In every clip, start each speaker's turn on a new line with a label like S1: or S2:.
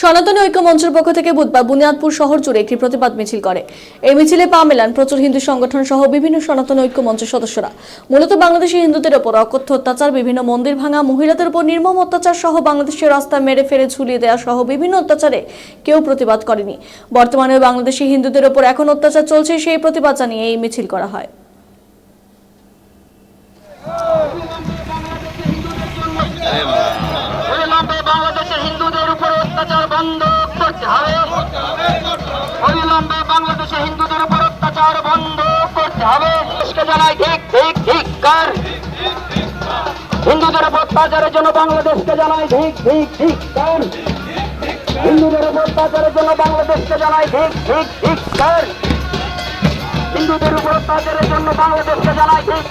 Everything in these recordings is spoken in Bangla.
S1: সনাতনী ঐক্য মঞ্চের পক্ষ থেকে বুধবার বুনিয়াদপুর শহর জুড়ে একটি প্রতিবাদ মিছিল করে। এই মিছিলে পা মেলান প্রচুর হিন্দু সংগঠন সহ বিভিন্ন সনাতন ঐক্য মঞ্চের সদস্যরা। মূলত বাংলাদেশি হিন্দুদের ওপর অকথ্য অত্যাচার, বিভিন্ন মন্দির ভাঙা, মহিলাদের উপর নির্মম অত্যাচার সহ বাংলাদেশের রাস্তা মেরে ফেলে ঝুলিয়ে দেওয়া সহ বিভিন্ন অত্যাচারে কেউ প্রতিবাদ করেনি। বর্তমানে বাংলাদেশি হিন্দুদের ওপর এখন অত্যাচার চলছে সেই প্রতিবাদ জানিয়ে এই মিছিল করা হয়।
S2: হিন্দুদের উপর অত্যাচারের জন্য বাংলাদেশকে জানাই ঠিক ঠিক ঠিক কার। হিন্দুদের উপর অত্যাচারের জন্য বাংলাদেশকে জানাই ঠিক ঠিক ঠিক কার। হিন্দুদের উপর অত্যাচারের জন্য বাংলাদেশকে জানাই ঠিক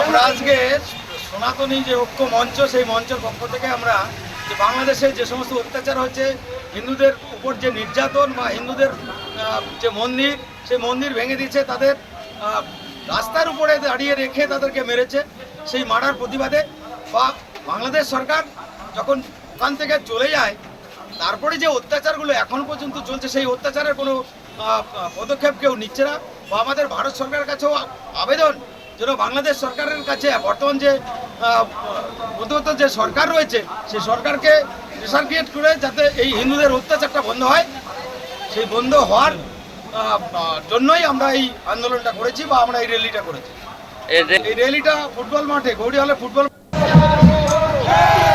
S3: আমরা আজকে সনাতনী যে ঐক্য মঞ্চ, সেই মঞ্চের পক্ষ থেকে আমরা যে বাংলাদেশে যে সমস্ত অত্যাচার হচ্ছে, হিন্দুদের উপর যে নির্যাতন বা হিন্দুদের যে মন্দির, সেই মন্দির ভেঙে দিচ্ছে, তাদের রাস্তার উপরে দাঁড়িয়ে রেখে তাদেরকে মেরেছে, সেই মারার প্রতিবাদে বা বাংলাদেশ সরকার যখন ওখান থেকে চলে যায়, তারপরে যে অত্যাচারগুলো এখন পর্যন্ত চলছে, সেই অত্যাচারের কোনো পদক্ষেপ কেউ নিচ্ছে না বা আমাদের ভারত সরকারের কাছেও আবেদন যেন বাংলাদেশ সরকারের কাছে বর্তমান যে আহ, যে সরকার রয়েছে সেই সরকারকে প্রেশার ক্রিয়েট করে যাতে এই হিন্দুদের অত্যাচারটা বন্ধ হয়। সেই বন্ধ হওয়ার জন্যই আমরা এই আন্দোলনটা করেছি বা আমরা এই র্যালিটা করেছি। এই র্যালিটা ফুটবল মাঠে গৌরী হলে ফুটবল